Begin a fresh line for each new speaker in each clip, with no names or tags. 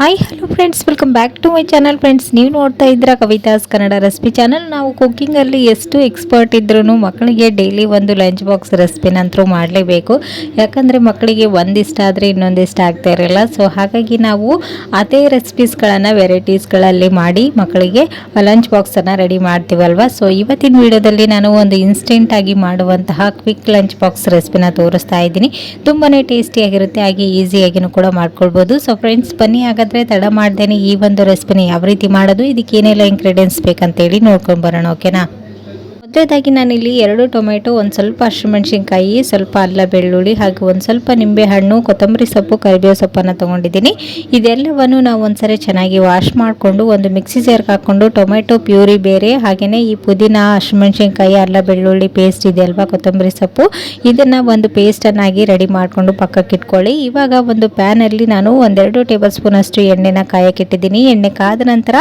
Hi hello friends welcome back to my channel friends ನೀವು ನೋಡ್ತಾ ಇದ್ದೀರಾ ಕವಿತಾಸ್ ಕನ್ನಡ ರೆಸಿಪಿ ಚಾನಲ್ ನಾವು ಕುಕ್ಕಿಂಗಲ್ಲಿ ಎಷ್ಟು ಎಕ್ಸ್ಪರ್ಟ್ ಇದ್ರೂ ಮಕ್ಕಳಿಗೆ ಡೈಲಿ ಒಂದು ಲಂಚ್ ಬಾಕ್ಸ್ ರೆಸಿಪಿನಂತರೂ ಮಾಡಲೇಬೇಕು. ಯಾಕಂದರೆ ಮಕ್ಕಳಿಗೆ ಒಂದಿಷ್ಟ ಆದರೆ ಇನ್ನೊಂದಿಷ್ಟ ಆಗ್ತಾ ಇರಲ್ಲ. ಸೊ ಹಾಗಾಗಿ ನಾವು ಅದೇ ರೆಸಿಪೀಸ್ಗಳನ್ನು ವೆರೈಟೀಸ್ಗಳಲ್ಲಿ ಮಾಡಿ ಮಕ್ಕಳಿಗೆ ಲಂಚ್ ಬಾಕ್ಸನ್ನು ರೆಡಿ ಮಾಡ್ತೀವಲ್ವ? ಸೊ ಇವತ್ತಿನ ವಿಡಿಯೋದಲ್ಲಿ ನಾನು ಒಂದು ಇನ್ಸ್ಟೆಂಟಾಗಿ ಮಾಡುವಂತಹ ಕ್ವಿಕ್ ಲಂಚ್ ಬಾಕ್ಸ್ ರೆಸಿಪಿನ ತೋರಿಸ್ತಾ ಇದ್ದೀನಿ. ತುಂಬಾ ಟೇಸ್ಟಿಯಾಗಿರುತ್ತೆ ಹಾಗೆ ಈಸಿಯಾಗಿಯೂ ಕೂಡ ಮಾಡ್ಕೊಳ್ಬೋದು. ಸೊ ಫ್ರೆಂಡ್ಸ್ ಬನ್ನಿ. ಹಾಗಾದರೆ ತಡ ಮಾಡ್ದೇನೆ ಈ ಒಂದು ರೆಸಿಪಿನ ಯಾವ ರೀತಿ ಮಾಡೋದು? ಇದಕ್ಕೆ ಏನೆಲ್ಲ ಇಂಗ್ರೀಡಿಯೆಂಟ್ಸ್ ಬೇಕಂತೇಳಿ ನೋಡ್ಕೊಂಡು ಬರೋಣ ಓಕೆನಾ ಮೊದಲೇದಾಗಿ ನಾನಿಲ್ಲಿ ಎರಡು ಟೊಮೆಟೊ, ಒಂದು ಸ್ವಲ್ಪ ಹಸಿಮೆಣಸಿನ್ಕಾಯಿ, ಸ್ವಲ್ಪ ಅಲ್ಲ ಬೆಳ್ಳುಳ್ಳಿ ಹಾಗೂ ಒಂದು ಸ್ವಲ್ಪ ನಿಂಬೆಹಣ್ಣು, ಕೊತ್ತಂಬರಿ ಸೊಪ್ಪು, ಕರಿಬೇವು ಸೊಪ್ಪನ್ನು ತೊಗೊಂಡಿದ್ದೀನಿ. ಇದೆಲ್ಲವನ್ನು ನಾವು ಒಂದ್ಸರಿ ಚೆನ್ನಾಗಿ ವಾಶ್ ಮಾಡಿಕೊಂಡು ಒಂದು ಮಿಕ್ಸಿ ಜಾರ್ಗೆ ಹಾಕ್ಕೊಂಡು ಟೊಮೆಟೊ ಪ್ಯೂರಿ ಬೇರೆ ಹಾಗೆಯೇ ಈ ಪುದೀನ, ಹಸಿಮೆಣಸಿನ್ಕಾಯಿ, ಅಲ್ಲ ಬೆಳ್ಳುಳ್ಳಿ ಪೇಸ್ಟ್ ಇದೆ ಅಲ್ವಾ, ಕೊತ್ತಂಬರಿ ಸೊಪ್ಪು? ಇದನ್ನು ಒಂದು ಪೇಸ್ಟನ್ನಾಗಿ ರೆಡಿ ಮಾಡಿಕೊಂಡು ಪಕ್ಕಕ್ಕೆ ಇಟ್ಕೊಳ್ಳಿ. ಇವಾಗ ಒಂದು ಪ್ಯಾನಲ್ಲಿ ನಾನು ಒಂದೆರಡು ಟೇಬಲ್ ಸ್ಪೂನಷ್ಟು ಎಣ್ಣೆನ ಕಾಯಕ್ಕಿಟ್ಟಿದ್ದೀನಿ ಎಣ್ಣೆ ಕಾದ ನಂತರ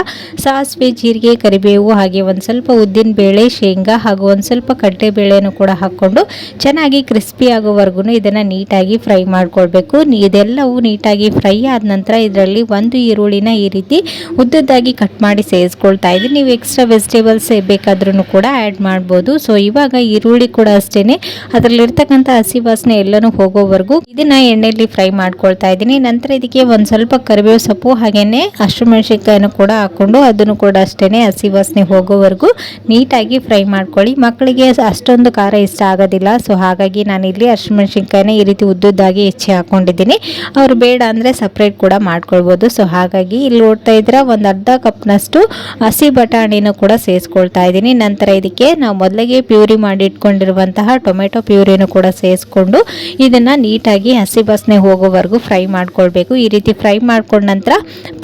ಸಾಸಿವೆ, ಜೀರಿಗೆ, ಕರಿಬೇವು ಹಾಗೆ ಒಂದು ಸ್ವಲ್ಪ ಉದ್ದಿನ ಬೇಳೆ ಶೇಂಗಾ ಹಾಗೂ ಒಂದು ಸ್ವಲ್ಪ ಕಡಲೆಬೇಳೆನೂ ಕೂಡ ಹಾಕ್ಕೊಂಡು ಚೆನ್ನಾಗಿ ಕ್ರಿಸ್ಪಿ ಆಗೋವರೆಗೂ ಇದನ್ನು ನೀಟಾಗಿ ಫ್ರೈ ಮಾಡ್ಕೊಳ್ಬೇಕು. ಇದೆಲ್ಲವೂ ನೀಟಾಗಿ ಫ್ರೈ ಆದ ನಂತರ ಇದರಲ್ಲಿ ಒಂದು ಈರುಳ್ಳಿನ ಈ ರೀತಿ ಉದ್ದದ್ದಾಗಿ ಕಟ್ ಮಾಡಿ ಸೇರಿಸ್ಕೊಳ್ತಾ ಇದ್ದೀನಿ. ನೀವು ಎಕ್ಸ್ಟ್ರಾ ವೆಜಿಟೇಬಲ್ಸ್ ಬೇಕಾದ್ರೂ ಕೂಡ ಆ್ಯಡ್ ಮಾಡ್ಬೋದು. ಸೊ ಇವಾಗ ಈರುಳ್ಳಿ ಕೂಡ ಅಷ್ಟೇ ಅದರಲ್ಲಿರ್ತಕ್ಕಂಥ ಹಸಿ ವಾಸನೆ ಎಲ್ಲನೂ ಹೋಗೋವರೆಗೂ ಇದನ್ನ ಎಣ್ಣೆಯಲ್ಲಿ ಫ್ರೈ ಮಾಡ್ಕೊಳ್ತಾ ಇದ್ದೀನಿ. ನಂತರ ಇದಕ್ಕೆ ಒಂದು ಸ್ವಲ್ಪ ಕರಿಬೇವು ಸೊಪ್ಪು ಹಾಗೇನೆ ಹಸಿಮೆಣಸಿನ್ಕಾಯಿನೂ ಕೂಡ ಹಾಕ್ಕೊಂಡು ಅದನ್ನು ಕೂಡ ಅಷ್ಟೇ ಹಸಿ ವಾಸನೆ ಹೋಗೋವರೆಗೂ ನೀಟಾಗಿ ಫ್ರೈ ಮಾಡ್ಕೊಳ್ಳಿ. ಮಕ್ಕಳಿಗೆ ಅಷ್ಟೊಂದು ಖಾರ ಇಷ್ಟ ಆಗೋದಿಲ್ಲ. ಸೊ ಹಾಗಾಗಿ ನಾನು ಇಲ್ಲಿ ಹಸಿಮೆಣಸಿನ್ಕಾಯಿನ ಈ ರೀತಿ ಉದ್ದುದ್ದಾಗಿ ಹೆಚ್ಚಿ ಹಾಕೊಂಡಿದ್ದೀನಿ. ಅವ್ರು ಬೇಡ ಅಂದರೆ ಸಪ್ರೇಟ್ ಕೂಡ ಮಾಡ್ಕೊಳ್ಬೋದು. ಸೊ ಹಾಗಾಗಿ ಇಲ್ಲಿ ನೋಡ್ತಾ ಇದ್ರೆ ಒಂದು ಅರ್ಧ ಕಪ್ನಷ್ಟು ಹಸಿ ಬಟಾಣಿನೂ ಕೂಡ ಸೇರಿಸ್ಕೊಳ್ತಾ ಇದ್ದೀನಿ. ನಂತರ ಇದಕ್ಕೆ ನಾವು ಮೊದಲಿಗೆ ಪ್ಯೂರಿ ಮಾಡಿ ಇಟ್ಕೊಂಡಿರುವಂತಹ ಟೊಮೆಟೊ ಪ್ಯೂರಿನೂ ಕೂಡ ಸೇರಿಸ್ಕೊಂಡು ಇದನ್ನು ನೀಟಾಗಿ ಹಸಿ ಬಸ್ನೆ ಹೋಗೋವರೆಗೂ ಫ್ರೈ ಮಾಡ್ಕೊಳ್ಬೇಕು. ಈ ರೀತಿ ಫ್ರೈ ಮಾಡ್ಕೊಂಡ ನಂತರ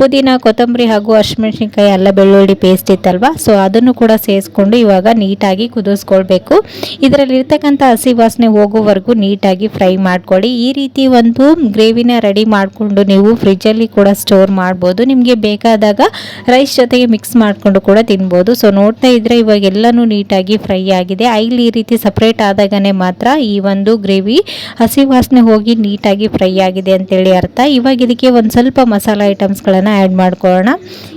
ಪುದೀನ, ಕೊತ್ತಂಬರಿ ಹಾಗೂ ಹಸಿಮೆಣಸಿನ್ಕಾಯಿ ಅಲ್ಲ ಬೆಳ್ಳುಳ್ಳಿ ಪೇಸ್ಟ್ ಇತ್ತಲ್ವಾ? ಸೊ ಅದನ್ನು ಕೂಡ ಸೇರಿಸ್ಕೊಂಡು ಇವಾಗ ನೀಟಾಗಿ ಕುದಿಸ್ಕೊಳ್ಬೇಕು. ಇದರಲ್ಲಿ ಇರ್ತಕ್ಕಂಥ ಹಸಿ ವಾಸನೆ ಹೋಗೋವರೆಗೂ ನೀಟಾಗಿ ಫ್ರೈ ಮಾಡ್ಕೊಳ್ಳಿ. ಈ ರೀತಿ ಒಂದು ಗ್ರೇವಿನ ರೆಡಿ ಮಾಡಿಕೊಂಡು ನೀವು ಫ್ರಿಜ್ಜಲ್ಲಿ ಕೂಡ ಸ್ಟೋರ್ ಮಾಡ್ಬೋದು. ನಿಮಗೆ ಬೇಕಾದಾಗ ರೈಸ್ ಜೊತೆಗೆ ಮಿಕ್ಸ್ ಮಾಡಿಕೊಂಡು ಕೂಡ ತಿನ್ಬೋದು. ಸೊ, ನೋಡ್ತಾ ಇದ್ರೆ ಇವಾಗ ಎಲ್ಲನೂ ನೀಟಾಗಿ ಫ್ರೈ ಆಗಿದೆ. ಐಲಿ ಈ ರೀತಿ ಸಪ್ರೇಟ್ ಆದಾಗನೇ ಮಾತ್ರ ಈ ಒಂದು ಗ್ರೇವಿ ಹಸಿ ವಾಸನೆ ಹೋಗಿ ನೀಟಾಗಿ ಫ್ರೈ ಆಗಿದೆ ಅಂತೇಳಿ ಅರ್ಥ. ಇವಾಗ ಇದಕ್ಕೆ ಒಂದು ಸ್ವಲ್ಪ ಮಸಾಲ ಐಟಮ್ಸ್ಗಳನ್ನು ಆ್ಯಡ್ ಮಾಡ್ಕೊಳ್ಳೋಣ.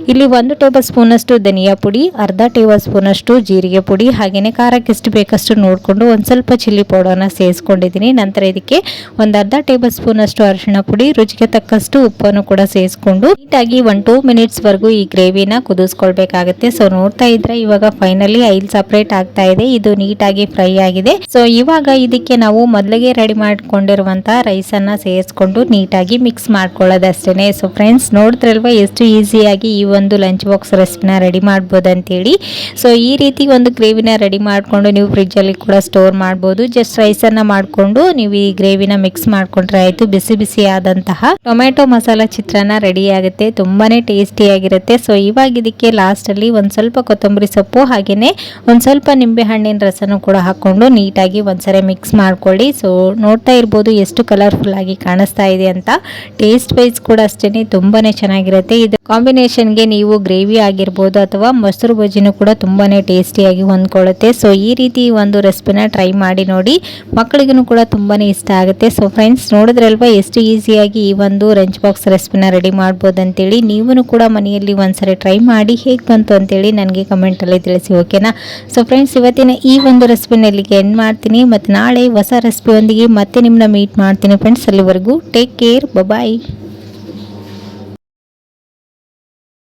ಇಲ್ಲಿ ಒಂದು ಟೇಬಲ್ ಸ್ಪೂನಷ್ಟು ಧನಿಯಾ ಪುಡಿ, ಅರ್ಧ ಟೇಬಲ್ ಸ್ಪೂನಷ್ಟು ಜೀರಿಗೆ ಪುಡಿ ಹಾಗೆಯೇ ಖಾರಕ್ಕೆ ಎಷ್ಟು ಬೇಕಷ್ಟು ನೋಡಿಕೊಂಡು ಒಂದು ಸ್ವಲ್ಪ ಚಿಲ್ಲಿ ಪೌಡರ್ನ ಸೇರಿಸ್ಕೊಂಡಿದ್ದೀನಿ ನಂತರ ಇದಕ್ಕೆ ಒಂದು ಅರ್ಧ ಟೇಬಲ್ ಸ್ಪೂನಷ್ಟು ಅರಿಶಿಣ ಪುಡಿ, ರುಚಿಗೆ ತಕ್ಕಷ್ಟು ಉಪ್ಪನ್ನು ಕೂಡ ಸೇರಿಸ್ಕೊಂಡು ನೀಟಾಗಿ ಒನ್ ಟೂ ಮಿನಿಟ್ಸ್ವರೆಗೂ ಈ ಗ್ರೇವಿನ ಕುದಿಸ್ಕೊಳ್ಬೇಕಾಗುತ್ತೆ. ಸೊ ನೋಡ್ತಾ ಇದ್ರೆ ಇವಾಗ ಫೈನಲಿ ಐಲ್ ಸಪ್ರೇಟ್ ಆಗ್ತಾ ಇದೆ. ಇದು ನೀಟಾಗಿ ಫ್ರೈ ಆಗಿದೆ. ಸೊ ಇವಾಗ ಇದಕ್ಕೆ ನಾವು ಮೊದಲಿಗೆ ರೆಡಿ ಮಾಡ್ಕೊಂಡಿರುವಂತಹ ರೈಸನ್ನು ಸೇರಿಸ್ಕೊಂಡು ನೀಟಾಗಿ ಮಿಕ್ಸ್ ಮಾಡ್ಕೊಳ್ಳೋದಷ್ಟೇ ಸೊ ಫ್ರೆಂಡ್ಸ್ ನೋಡಿದ್ರಲ್ವಾ ಎಷ್ಟು ಈಸಿಯಾಗಿ ಈ ಒಂದು ಲಂಚ್ ಬಾಕ್ಸ್ ರೆಸಿಪಿನ ರೆಡಿ ಮಾಡ್ಬೋದು ಅಂತೇಳಿ ಸೊ ಈ ರೀತಿ ಒಂದು ಗ್ರೇವಿನ ರೆಡಿ ಮಾಡಿಕೊಂಡು ನೀವು ಫ್ರಿಜ್ಜಲ್ಲಿ ಕೂಡ ಸ್ಟೋರ್ ಮಾಡ್ಬೋದು. ಜಸ್ಟ್ ರೈಸನ್ನು ಮಾಡಿಕೊಂಡು ನೀವು ಈ ಗ್ರೇವಿನ ಮಿಕ್ಸ್ ಮಾಡ್ಕೊಂಡ್ರೆ ಆಯಿತು. ಬಿಸಿ ಬಿಸಿ ಆದಂತಹ ಟೊಮೆಟೊ ಮಸಾಲ ಚಿತ್ರಾನ್ನ ರೆಡಿ ಆಗುತ್ತೆ. ತುಂಬಾನೇ ಟೇಸ್ಟಿಯಾಗಿರುತ್ತೆ ಸೊ ಇವಾಗ ಇದಕ್ಕೆ ಲಾಸ್ಟಲ್ಲಿ ಒಂದು ಸ್ವಲ್ಪ ಕೊತ್ತಂಬರಿ ಸೊಪ್ಪು ಹಾಗೆಯೇ ಒಂದು ಸ್ವಲ್ಪ ನಿಂಬೆ ಹಣ್ಣಿನ ರಸನೂ ಕೂಡ ಹಾಕ್ಕೊಂಡು ನೀಟಾಗಿ ಒಂದ್ಸರಿ ಮಿಕ್ಸ್ ಮಾಡ್ಕೊಳ್ಳಿ. ಸೊ ನೋಡ್ತಾ ಇರ್ಬೋದು ಎಷ್ಟು ಕಲರ್ಫುಲ್ ಆಗಿ ಕಾಣಿಸ್ತಾ ಇದೆ ಅಂತ. ಟೇಸ್ಟ್ ವೈಸ್ ಕೂಡ ಅಷ್ಟೇ ತುಂಬಾನೇ ಚೆನ್ನಾಗಿರುತ್ತೆ. ಇದು ಕಾಂಬಿನೇಷನ್ಗೆ ನೀವು ಗ್ರೇವಿ ಆಗಿರ್ಬೋದು ಅಥವಾ ಮೊಸರು ಬಜ್ಜಿನೂ ಕೂಡ ತುಂಬಾನೇ ಟೇಸ್ಟಿಯಾಗಿ ಹೊಂದ್ಕೊಳ್ಳುತ್ತೆ ಸೊ ಈ ರೀತಿ ಒಂದು ರೆಸಿಪಿನ ಟ್ರೈ ಮಾಡಿ ನೋಡಿ. ಮಕ್ಕಳಿಗೂ ಕೂಡ ತುಂಬಾ ಇಷ್ಟ ಆಗುತ್ತೆ. ಸೊ ಫ್ರೆಂಡ್ಸ್ ನೋಡಿದ್ರಲ್ವಾ ಎಷ್ಟು ಈಸಿಯಾಗಿ ಈ ಒಂದು ರಂಚ್ ಬಾಕ್ಸ್ ರೆಸಿಪಿನ ರೆಡಿ ಮಾಡ್ಬೋದು ಅಂತೇಳಿ ನೀವು ಕೂಡ ಮನೆಯಲ್ಲಿ ಒಂದ್ಸರಿ ಟ್ರೈ ಮಾಡಿ ಹೇಗೆ ಬಂತು ಅಂತೇಳಿ ನನಗೆ ಕಮೆಂಟಲ್ಲಿ ತಿಳಿಸಿ ಓಕೆನಾ ಸೊ ಫ್ರೆಂಡ್ಸ್ ಇವತ್ತಿನ ಈ ಒಂದು ರೆಸಿಪಿನ ಇಲ್ಲಿಗೆ ಎಂಡ್ ಮಾಡ್ತೀನಿ. ಮತ್ತು ನಾಳೆ ಹೊಸ ರೆಸಿಪಿಯೊಂದಿಗೆ ಮತ್ತೆ ನಿಮ್ಮನ್ನ ಮೀಟ್ ಮಾಡ್ತೀನಿ ಫ್ರೆಂಡ್ಸ್ ಅಲ್ಲಿವರೆಗೂ ಟೇಕ್ ಕೇರ್ ಬಾಯ್